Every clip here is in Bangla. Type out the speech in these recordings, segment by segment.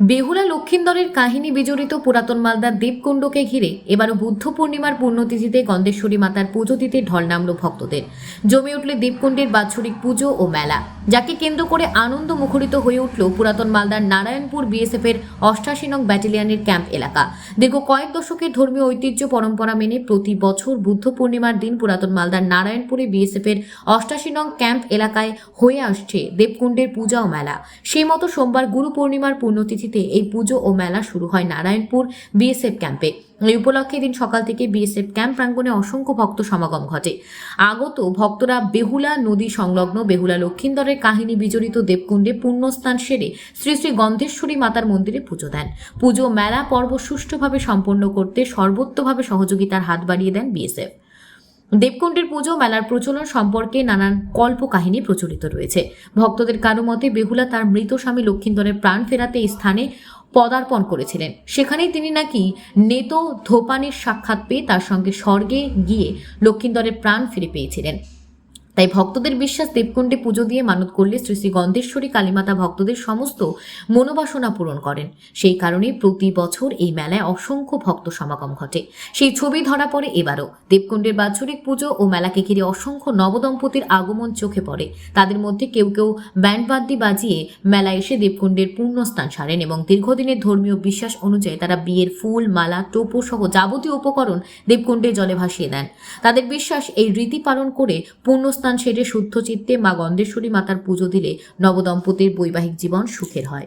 বেহুলা লক্ষিন্দরের কাহিনী বিজড়িত পুরাতন মালদার দেবকুণ্ডকে ঘিরে এবারও বুদ্ধ পূর্ণিমার পুণ্যতিথিতে গন্ধেশ্বরী মাতার পুজো দিতে ঢল নামল ভক্তদের। জমে উঠলে দেবকুণ্ডের বাৎসরিক পুজো ও মেলা, যাকে কেন্দ্র করে আনন্দ মুখরিত হয়ে উঠল পুরাতন মালদার নারায়ণপুর বিএসএফ এর অষ্টাশি নং ব্যাটালিয়নের ক্যাম্প এলাকা। দীর্ঘ কয়েক দশকের ধর্মীয় ঐতিহ্য পরম্পরা মেনে প্রতি বছর বুদ্ধ পূর্ণিমার দিন পুরাতন মালদার নারায়ণপুরে বিএসএফ এর অষ্টাশি নং ক্যাম্প এলাকায় হয়ে আসছে দেবকুণ্ডের পূজা ও মেলা। সেই মতো সোমবার গুরু পূর্ণিমার পুণ্যতিথিতে এই পুজো ও মেলা শুরু হয় নারায়ণপুর বিএসএফ ক্যাম্পে। এই উপলক্ষে দিন সকাল থেকে বিএসএফ ক্যাম্প প্রাঙ্গণে অসংখ্য ভক্ত সমাগম ঘটে। আগত ভক্তরা বেহুলা নদী সংলগ্ন বেহুলা লক্ষিন্দরের কাহিনী বিজড়িত দেবকুণ্ডে পুণ্যস্থান সেরে শ্রী শ্রী গন্ধেশ্বরী মাতার মন্দিরে পুজো দেন। পুজো, মেলা, পর্ব সুষ্ঠুভাবে সম্পন্ন করতে সর্বোত্তভাবে সহযোগিতার হাত বাড়িয়ে দেন বিএসএফ। দেবকুণ্ডের পুজো, মেলার প্রচলন সম্পর্কে নানান কল্প কাহিনী প্রচলিত রয়েছে। ভক্তদের কারও মতে, বেহুলা তার মৃত স্বামী লক্ষিন্দরের প্রাণ ফেরাতে এই স্থানে পদার্পণ করেছিলেন। সেখানেই তিনি নাকি নেতো ধোপানির সাক্ষাৎ পেয়ে তার সঙ্গে স্বর্গে গিয়ে লক্ষিন্দরের প্রাণ ফিরে পেয়েছিলেন। তাই ভক্তদের বিশ্বাস দেবকুণ্ডে পুজো দিয়ে মানত করলে শ্রী শ্রী গন্ধেশ্বরী কালীমাতা ভক্তদের সমস্ত মনোবাসনা পূরণ করেন। সেই কারণে প্রতি বছর এই মেলায় অসংখ্য ভক্ত সমাগম ঘটে। সেই ছবি ধরা পড়ে এবারও। দেবকুণ্ডের বাৎসরিক পুজো ও মেলাকে ঘিরে অসংখ্য নবদম্পতির আগমন চোখে পড়ে। তাদের মধ্যে কেউ কেউ ব্যান্ড বাদ্যি বাজিয়ে মেলায় এসে দেবকুণ্ডের পূর্ণস্থান সারেন এবং দীর্ঘদিনের ধর্মীয় বিশ্বাস অনুযায়ী তারা বিয়ের ফুল, মালা, টোপো সহ যাবতীয় উপকরণ দেবকুণ্ডে জলে ভাসিয়ে দেন। তাদের বিশ্বাস এই রীতি পালন করে পূর্ণস্থান সেরে শুদ্ধ চিত্তে মা গন্ধেশ্বরী মাতার পুজো দিলে নবদম্পতির বৈবাহিক জীবন সুখের হয়।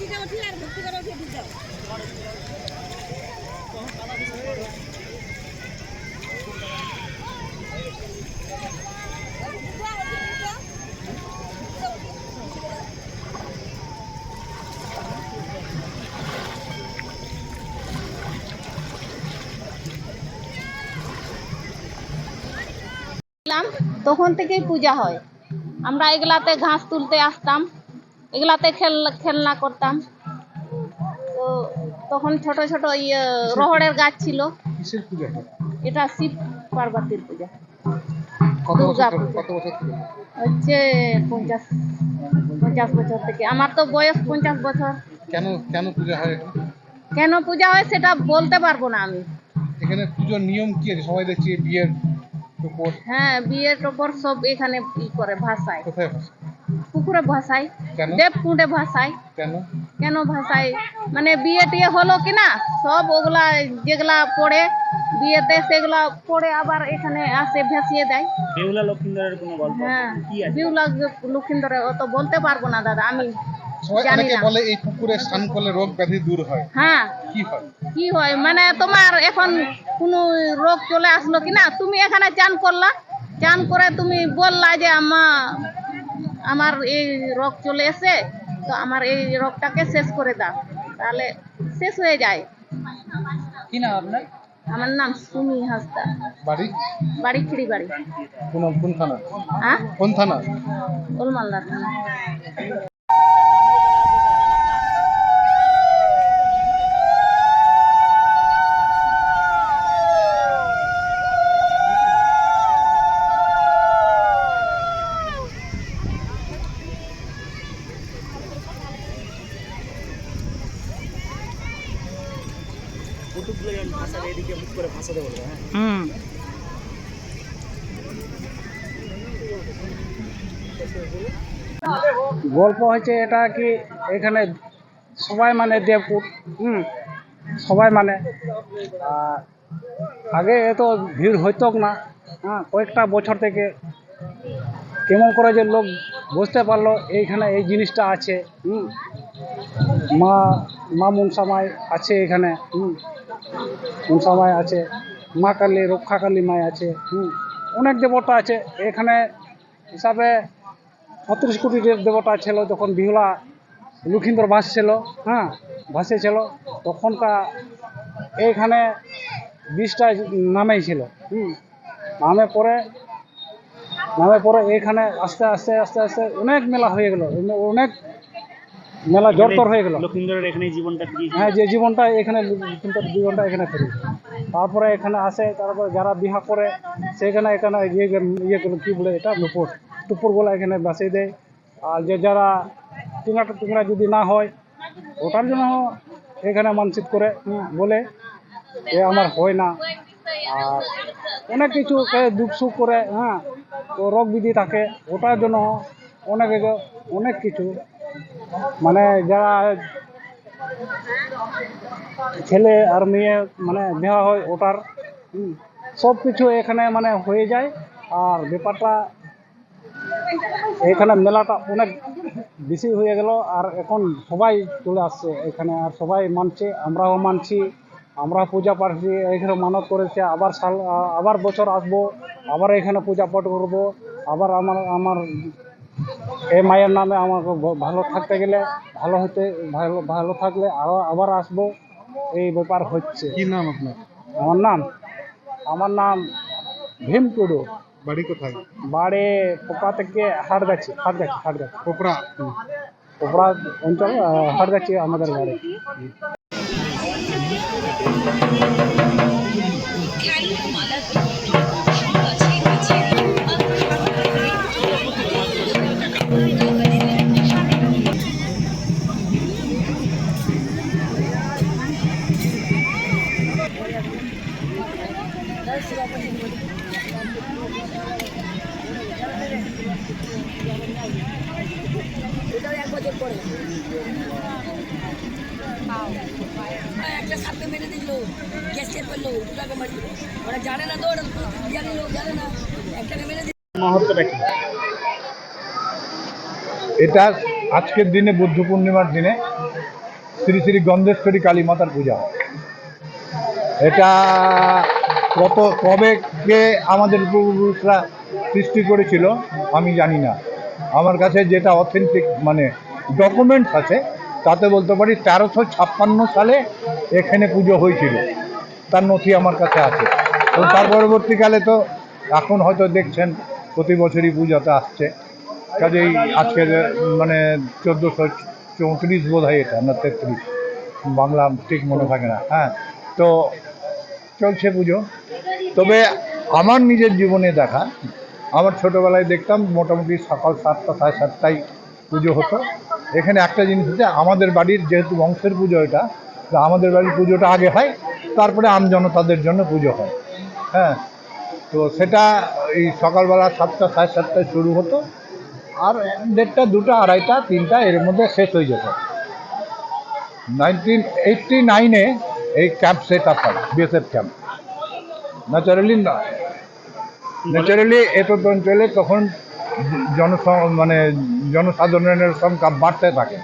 দিতে উঠি আর ভক্তি করে উঠে দিতে ছিলাম তখন থেকেই পূজা হয়। আমরা এগুলাতে ঘাস তুলতে আসতাম এগুলাতে খেল খেলনা করতাম। তো তখন ছোট ছোট ইয়ে রহড়ের গাছ ছিল? এটা শিব পার্বতীর পূজা। দুর্গা পূজা। হচ্ছে পঞ্চাশ পঞ্চাশ বছর থেকে। আমার তো বয়স পঞ্চাশ বছর। কেন কেন পূজা হয় কেন পূজা হয় সেটা বলতে পারব না আমি। এখানে পুজোর নিয়ম কি আছে? সবাই দেখছি বিয়ের উপর হ্যাঁ বিয়ের ওপর সব এখানে ই করে ভাষায় কোথায় ভাসে? পুকুরে ভাষায় কেন? দেবকুণ্ডে ভাষায় কেন? কেন ভাষায় মানে বিয়ে টিয়ে হলো কি না? সব ওগুলা যেগুলা পড়ে বিয়েতে সেগুলা পড়ে আবার এখানে আসে ভেসিয়ে দেয়। বেহুলা লক্ষিন্দরের কোনো গল্প? হ্যাঁ কি আছে? বিউলা লক্ষিন্দরে অত বলতে পারব না দাদা আমি অনেকে বলে এই পুকুরে স্নান করলে রোগ ব্যাধি দূর হয়। হ্যাঁ। কি হয়? কি হয়? মানে তোমার এখন কোনো রোগ চলে আসলো কি না তুমি এখানে চান করলা। চান করে তুমি বললা যে আমা আমার এই রোগ চলে এসে তো আমার এই রোগটাকে শেষ করে দাও। তাহলে শেষ হয়ে যায়। কি নাম আপনার? আমার নাম সুমি হাসদা বাড়ি? বাড়ি খিড়ি বাড়ি কোন কোন থানা? হ্যাঁ? কোন থানা? ওলমালদা থানা। কৌতুকগুলো যেমন ভাষাটা এদিকে মুখ করে ভাষাতে বলবে হ্যাঁ? হুম। গল্প হচ্ছে এটা কি এখানে সবাই মানে দেবপুর হুম সবাই মানে। আর আগে এত ভিড় হইতো না হ্যাঁ কয়েকটা বছর থেকে কেমন করে যে লোক বুঝতে পারল এইখানে এই জিনিসটা আছে হুম মা মা মনসামাই আছে এখানে হুম। মনসামাই আছে। মা কালী, রক্ষা কালী মাই আছে। হুম, অনেক দেবতা আছে। এখানে হিসাবে ছত্রিশ কোটি দেবতা ছিল, যখন বিহুলা লক্ষিন্দর বাস ছিল হ্যাঁ ভাসে ছিল তখনকার এইখানে বিষটা নামেই ছিল। হুম, নামে পরে নামে পরে এইখানে আস্তে আস্তে আস্তে আস্তে অনেক মেলা হয়ে গেল। অনেক মেলা জোরতর হয়ে গেল। লক্ষিন্দরের এখানে জীবনটা হ্যাঁ যে জীবনটা এখানে জীবনটা এখানে ফিরে তারপরে এখানে আসে তারপরে যারা বিহা করে সেখানে এখানে ইয়ে ইয়ে করে কী বলে এটা? নুপুর টুপুর বলে এখানে বাসিয়ে দেয়। আর যে যারা টুকরা টুকরা যদি না হয় ওটার জন্য এখানে মানসিক করে বলে এ আমার হয় না। আর অনেক কিছু দুঃখ সুখ করে হ্যাঁ তো রোগ বিধি থাকে ওটার জন্য অনেক অনেক কিছু মানে যারা ছেলে আর মেয়ে মানে দেওয়া হয় ওটার সব কিছু এখানে মানে হয়ে যায়। আর ব্যাপারটা এখানে মেলাটা অনেক বেশি হয়ে গেল, আর এখন সবাই চলে আসছে এখানে, আর সবাই মানছে, আমরাও মানছি, আমরা পূজা পাঠি এখানে মানত করেছে, আবার সাল আবার বছর আসব, আবার এখানে পূজা পাঠ করব, আবার আমার আমার এই মায়ের নামে আমাকে ভালো থাকতে গেলে ভালো হতে ভালো ভালো থাকলে আরও আবার আসব। এই ব্যাপার হচ্ছে। কি নাম আপনার? আমার নাম আমার নাম ভীম টুডু বাড়ি কোথায়? বাড়ি পোপা থেকে হাটগাছি হাটগাছি হাটগাছি। কোপড়া পোপড়া অঞ্চল হাট হাটগাছি আমাদের বাড়ি। একটা সাপকে মেরে দিল গ্যাস করল দুটাকে মারি ওরা জানে না তো ওরা জানে লোক জানে না। একটাকে মেরে দিল। এটা আজকের দিনে বুদ্ধ পূর্ণিমার দিনে শ্রী শ্রী গন্ধেশ্বরী কালী মাতার পূজা। এটা কত কবে কে আমাদের পূর্বপুরুষরা সৃষ্টি করেছিল আমি জানি না। আমার কাছে যেটা অথেন্টিক মানে ডকুমেন্টস আছে। তাতে বলতে পারি তেরোশো ছাপ্পান্ন সালে এখানে পুজো হয়েছিল। তার নথি আমার কাছে আছে। তো তার পরবর্তীকালে তো এখন হয়তো দেখছেন, প্রতি বছরই পুজোতে আসছে। কাজেই আজকে মানে চোদ্দোশো চৌত্রিশ বোধ হয় এটা, না তেত্রিশ। বাংলা ঠিক মনে থাকে না। হ্যাঁ তো চলছে পুজো। তবে আমার নিজের জীবনে দেখা, আমার ছোটোবেলায় দেখতাম মোটামুটি সকাল সাতটা, সাড়ে সাতটায় পুজো হতো। এখানে একটা জিনিস হচ্ছে, আমাদের বাড়ির যেহেতু বংশের পুজো এটা, তো আমাদের বাড়ির পুজোটা আগে হয়, তারপরে আমজনতাদের জন্য পুজো হয়। হ্যাঁ তো সেটা এই সকালবেলা সাতটা, সাড়ে সাতটায় শুরু হতো, আর দেড়টা, দুটা, আড়াইটা, তিনটা, এর মধ্যে শেষ হয়ে যেত। নাইনটিন এইটটি নাইনে এই ক্যাম্প সেট আপ হয় বিএসএফ ক্যাম্প ন্যাচারালি ন্যাচারালি এতদ অঞ্চলে তখন জন মানে জনসাধারণের সংখ্যা বাড়তে থাকে।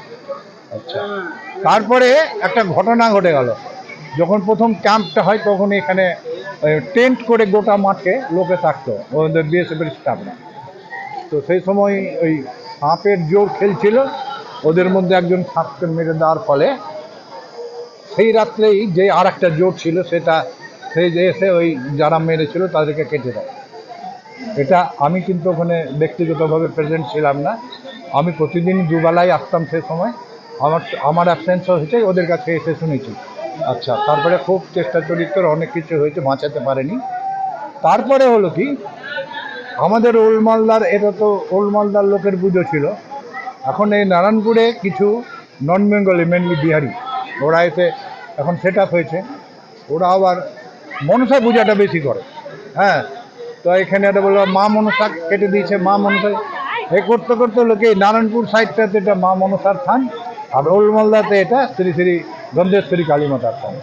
আচ্ছা। তারপরে একটা ঘটনা ঘটে গেল। যখন প্রথম ক্যাম্পটা হয় তখন এখানে টেন্ট করে গোটা মাঠে লোকে থাকতো ওদের বিএসএফের স্টাফরা। তো সেই সময় ওই সাপের জোর খেলছিল ওদের মধ্যে একজন সাপকে মেরে দেওয়ার ফলে। সেই রাত্রেই যে আর একটা জোর ছিল সেটা সেই এসে ওই যারা মেরেছিল তাদেরকে কেটে দেয়। এটা আমি কিন্তু ওখানে ব্যক্তিগতভাবে প্রেজেন্ট ছিলাম না। আমি প্রতিদিন দুবেলায় আসতাম সে সময়। আমার আমার অ্যাবসেন্স হয়েছে, ওদের কাছে এসে শুনেছি। আচ্ছা তারপরে খুব চেষ্টা চরিত্র অনেক কিছু হয়েছে, বাঁচাতে পারেনি। তারপরে হলো কি, আমাদের ওল্ড মালদার, এটা তো ওল্ড মালদার লোকের পুজো ছিল। এখন এই নারায়ণপুরে কিছু নন বেঙ্গলি মেনলি বিহারি ওরা এসে এখন সেট হয়েছে। ওরা আবার মনসা পূজাটা বেশি করে। হ্যাঁ তো এখানে একটা বলল, মা মনসা কেটে দিয়েছে, মা মনসা। এ করতে করতে লোকে নারায়ণপুর সাইডটাতে এটা মা মনসার থান, আর ওল্ড মালদাতে এটা শ্রী শ্রী গন্ধেশ্বরী কালী মাতার থান।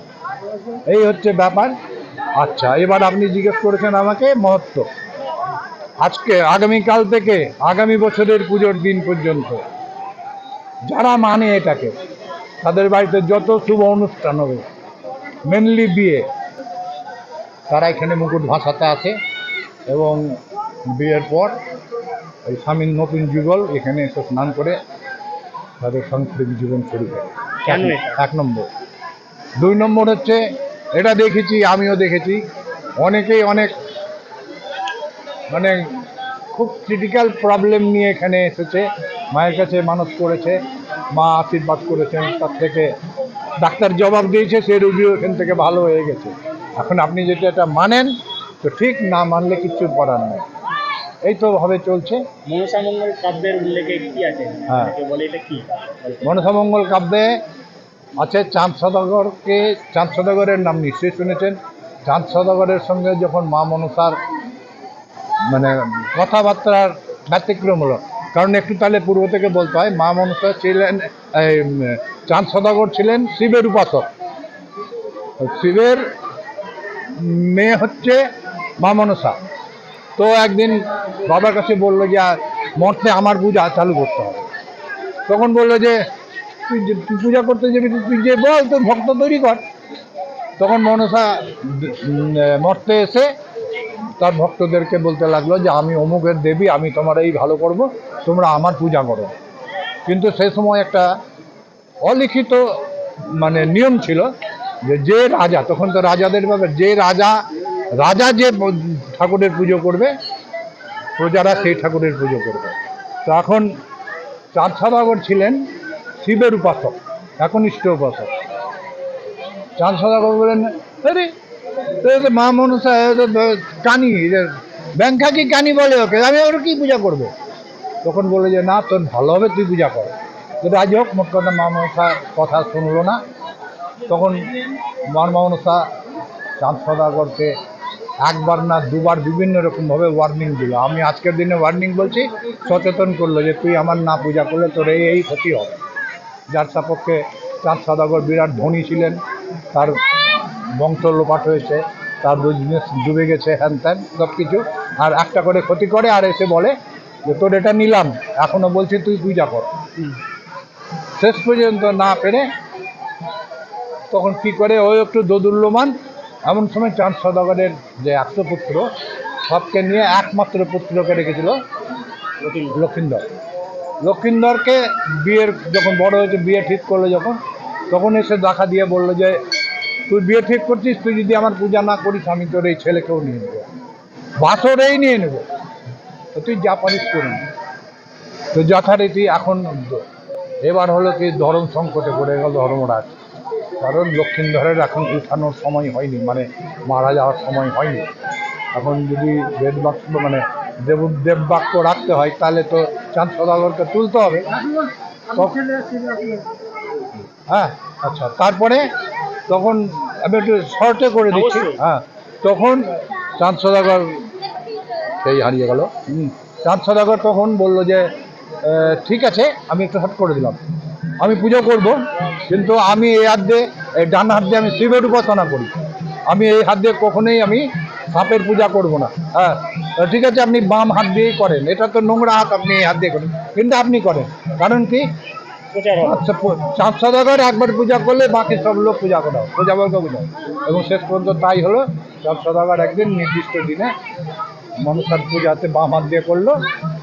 এই হচ্ছে ব্যাপার। আচ্ছা এবার আপনি জিজ্ঞেস করেছেন আমাকে মহত্ব। আজকে, আগামীকাল থেকে, আগামী বছরের পুজোর দিন পর্যন্ত, যারা মানে এটাকে, তাদের বাড়িতে যত শুভ অনুষ্ঠান হবে মেনলি বিয়ে, তারা এখানে মুকুট ভাষাতে আসে। এবং বিয়ের পর ওই স্বামীর নতুন যুগল এখানে এসে স্নান করে তাদের সাংসারিক জীবন শুরু করে। এক নম্বর। দুই নম্বর হচ্ছে এটা দেখেছি আমিও দেখেছি। অনেকেই অনেক মানে খুব ক্রিটিক্যাল প্রবলেম নিয়ে এখানে এসেছে। মায়ের কাছে মানুষ করেছে মা আশীর্বাদ করেছেন তার থেকে ডাক্তার জবাব দিয়েছে সে রুগীও এখান থেকে ভালো হয়ে গেছে। এখন আপনি যেটা এটা মানেন তো ঠিক না মানলে কিচ্ছু করার নেই। এই তো ভাবে চলছে। মনসা মঙ্গল কাব্যের উল্লেখে কি আছে? হ্যাঁ। বলে এটা কি? মনসামঙ্গল কাব্যে আছে চাঁদ সদাগরকে চাঁদ সদাগরের নাম নিশ্চয়ই শুনেছেন। চাঁদ সদাগরের সঙ্গে যখন মা মনসার মানে কথাবার্তার ব্যতিক্রম হলো কারণ একটু তাহলে পূর্ব থেকে বলতে হয় মা মনসা ছিলেন এই, চাঁদ সদাগর ছিলেন শিবের উপাসক। শিবের মেয়ে হচ্ছে মা মনসা। তো একদিন বাবার কাছে বলল যে মঠে আমার পূজা চালু করতে হবে। তখন বলল যে, তুই তুই পূজা করতে যাবি তুই যে বল, তোর ভক্ত তৈরি কর। তখন মনসা মর্তে এসে তার ভক্তদেরকে বলতে লাগল যে, আমি অমুকের দেবী, আমি তোমার এই ভালো করব, তোমরা আমার পূজা করো। কিন্তু সে সময় একটা অলিখিত মানে নিয়ম ছিল যে যে রাজা, তখন তো রাজাদের ব্যাপার, যে রাজা রাজা যে ঠাকুরের পুজো করবে, প্রজারা সেই ঠাকুরের পুজো করবে। তো এখন চাঁদ সদাগর ছিলেন শিবের উপাসক, একনিষ্ঠ উপাসক। চাঁদ সদাগর বলেন মা মনসা কানি ব্যাংকা কি কানি বলে ওকে? আমি ওর কি পূজা করব? তখন বলে যে, না, তোর ভালো হবে, তুই পূজা কর। রাজি হোক, মোট কথা মা মনসা কথা শুনলো না। তখন মা মনসা চাঁদ সদাগরকে একবার না দুবার বিভিন্ন রকমভাবে ওয়ার্নিং দিল। আমি আজকের দিনে ওয়ার্নিং বলছি সচেতন করল যে তুই আমার না পূজা করলে তোর এই এই ক্ষতি হবে। যার সাপক্ষে চাঁদ সদাগর বিরাট ধনী ছিলেন তার বংশ লোপাট হয়েছে তার বিজনেস ডুবে গেছে হ্যান ত্যান সব কিছু আর একটা করে ক্ষতি করে আর এসে বলে যে তোর এটা নিলাম এখনও বলছি তুই পূজা কর। শেষ পর্যন্ত না পেরে তখন কি করে ওই একটু দোদুল্যমান এমন সময় চাঁদ সদাগরের যে একশো পুত্র সবকে নিয়ে একমাত্র পুত্রকে রেখেছিল লক্ষিন্দর। লক্ষিন্দরকে বিয়ের যখন বড় হয়েছে, বিয়ে ঠিক করল যখন, তখন এসে দেখা দিয়ে বলল যে, তুই বিয়ে ঠিক করছিস, তুই যদি আমার পূজা না করিস, আমি তোর এই ছেলেকেও নিয়ে নেব। বাসরেই নিয়ে নেব। তো তুই যা পারিস করে। তো যথারীতি এখন এবার হলো কি ধর্ম সংকটে পড়ে গেল ধর্মরাজ। কারণ লক্ষ্মীধরের এখন উঠানোর সময় হয়নি মানে মারা যাওয়ার সময় হয়নি। এখন যদি বেদ বাক্য মানে দেব দেব বাক্য রাখতে হয় তাহলে তো চাঁদ সদাগরকে তুলতে হবে। হ্যাঁ আচ্ছা তারপরে তখন আমি একটু শর্টে করে দিচ্ছি। হ্যাঁ তখন চাঁদ সদাগর সেই হারিয়ে গেল। হুম। চাঁদ সদাগর তখন বলল যে ঠিক আছে আমি একটু হাত করে দিলাম। আমি পুজো করব। কিন্তু আমি এই হাত দিয়ে এই ডান হাত দিয়ে আমি শিবের উপাসনা করি। আমি এই হাত দিয়ে কখনোই আমি সাপের পূজা করব না। হ্যাঁ তো ঠিক আছে আপনি বাম হাত দিয়েই করেন। এটা তো নোংরা হাত আপনি এই হাত দিয়ে করেন। কিন্তু আপনি করেন। কারণ কি? প্রচার আচ্ছা চাঁদ সদাগর একবার পূজা করলে বাকি সব লোক পূজা করা পূজা বর্গ পূজা এবং শেষ পর্যন্ত তাই হলো চাঁদ সদাগর একদিন নির্দিষ্ট দিনে মনসার পূজাতে বাম হাত দিয়ে করল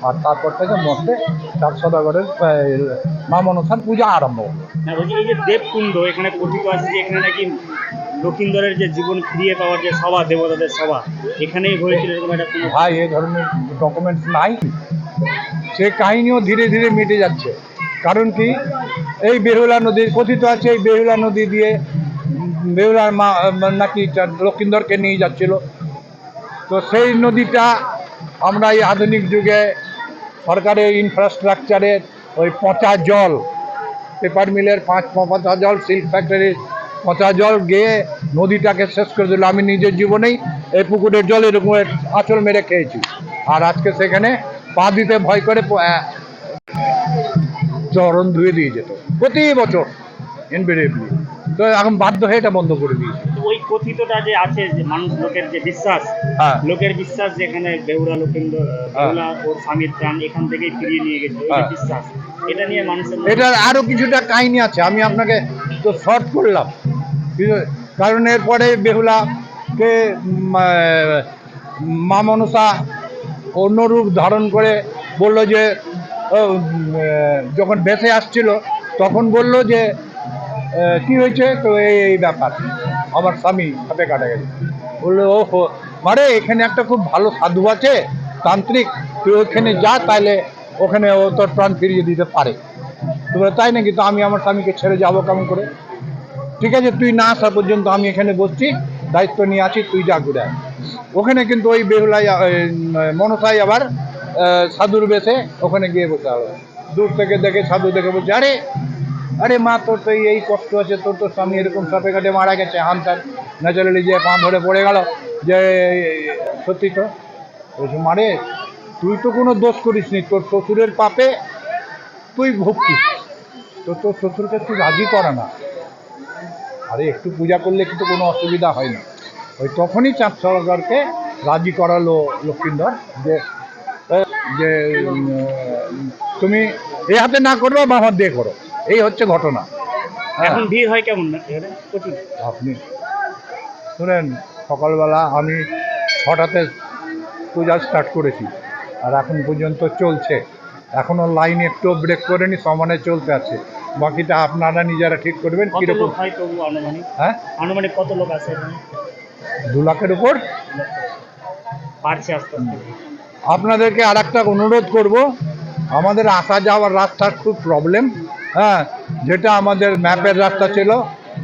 আর তারপর থেকে মধ্যে চাঁদ সদাগরের মা মনসার পূজা আরম্ভ। হলো দেবকুণ্ড এখানে কথিত আছে যে এখানে নাকি লক্ষিন্দরের যে জীবন ফিরিয়ে পাওয়ার যে সভা দেবতাদের সভা এখানেই হয়েছিল এরকম একটা ভাই এই ধরনের ডকুমেন্টস নাই। সে কাহিনীও ধীরে ধীরে মিটে যাচ্ছে। কারণ কি? এই বেহুলা নদীর কথিত আছে এই বেহুলা নদী দিয়ে বেহুলার মা নাকি লক্ষিন্দরকে নিয়ে যাচ্ছিল। তো সেই নদীটা আমরা এই আধুনিক যুগে সরকারের ইনফ্রাস্ট্রাকচারের ওই পচা জল পেপার মিলের পাঁচ পচা জল সিল্ক ফ্যাক্টরির পচা জল গিয়ে নদীটাকে শেষ করে দিল। আমি নিজের জীবনেই এই পুকুরের জল এরকম আঁচল মেরে খেয়েছি। আর আজকে সেখানে পা দিতে ভয় করে চরণ ধুয়ে দিয়ে যেত। প্রতি বছর ইনভেরিয়েবলি তো এখন বাধ্য হয়ে এটা বন্ধ করে দিয়েছে। ওই কথিতটা যে আছে যে মানুষ লোকের যে বিশ্বাস হ্যাঁ। লোকের বিশ্বাস যেখানে বেহুরা লোকেন্দ্র বেহুলা ওর স্বামীর প্রাণ এখান থেকেই ফিরিয়ে নিয়ে গেছে হ্যাঁ। বিশ্বাস। এটা নিয়ে মানুষের এটার আরও কিছুটা কাহিনী আছে আমি আপনাকে তো শর্ট করলাম। কারণ এরপরে বেহুলাকে মা মনসা অন্য রূপ ধারণ করে বলল যে যখন ভেসে আসছিল তখন বলল যে কি হয়েছে? তো এই ব্যাপার। আমার স্বামী হাতে কাটা গেছে। বলল ও মানে এখানে একটা খুব ভালো সাধু আছে তান্ত্রিক। তুই ওখানে যা তাহলে ওখানে ও তোর প্রাণ ফিরিয়ে দিতে পারে। তো বলে, তাই নাকি? তো আমি আমার স্বামীকে ছেড়ে যাব কেমন করে? ঠিক আছে তুই না আসা পর্যন্ত আমি এখানে বসছি দায়িত্ব নিয়ে আছি তুই যা ঘুরে ওখানে কিন্তু ওই বেহুলাই মনসাই আবার সাধুর বেশে ওখানে গিয়ে বসে হবে দূর থেকে দেখে সাধু দেখে বলছে আরে আরে মা, তোর তো এই কষ্ট আছে, তোর তো স্বামী এরকম সাপে কাটে মারা গেছে হানতার ন্যাচারালি যে পা ধরে পড়ে গেল যে, সত্যি তো? বলছে মারে তুই তো কোনো দোষ করিসনি তোর শ্বশুরের পাপে তুই ভুগছিস। তো তোর শ্বশুরকে তুই রাজি করা না। আরে, একটু পূজা করলে কিন্তু কোনো অসুবিধা হয় না। ওই তখনই চাঁদ সরকারকে রাজি করালো লক্ষ্মীন্দর যে যে তুমি এ হাতে না করবে বা হাত দিয়ে করো। এই হচ্ছে ঘটনা। হ্যাঁ। এখন ভিড় হয় কেমন না? আপনি শুনেন সকালবেলা আমি ছটাতে পূজা স্টার্ট করেছি আর এখন পর্যন্ত চলছে। এখনও লাইন একটু ব্রেক করেনি সমানে চলতে আছে। বাকিটা আপনারা নিজেরা ঠিক করবেন হয় আনুমানিক? কত লোক আছে দু লাখের উপর? আপনাদেরকে আর একটা অনুরোধ করব আমাদের আসা যাওয়ার রাস্তার খুব প্রবলেম হ্যাঁ যেটা আমাদের ম্যাপের রাস্তা ছিল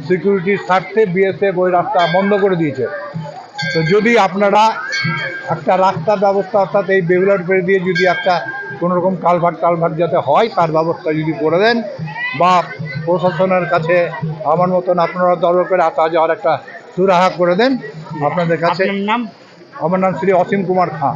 সিকিউরিটির স্বার্থে বিএসএফ ওই রাস্তা বন্ধ করে দিয়েছে। তো যদি আপনারা একটা রাস্তার ব্যবস্থা অর্থাৎ এই বেগুলার পেরে দিয়ে যদি একটা কোনো রকম কালভার্ট টালভার্ট যাতে হয় তার ব্যবস্থা যদি করে দেন বা প্রশাসনের কাছে আমার মতন আপনারা দরকার করে আসা যাওয়ার একটা সুরাহা করে দেন আপনাদের কাছে নাম? আমার নাম শ্রী অসীম কুমার খাঁ।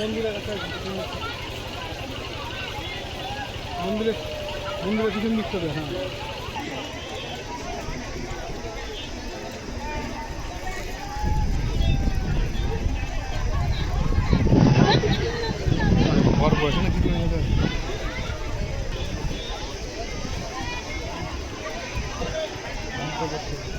মন্দিরের কাছে মন্দিরের পিছন দিক থেকে হ্যাঁ বসে না কিছু you.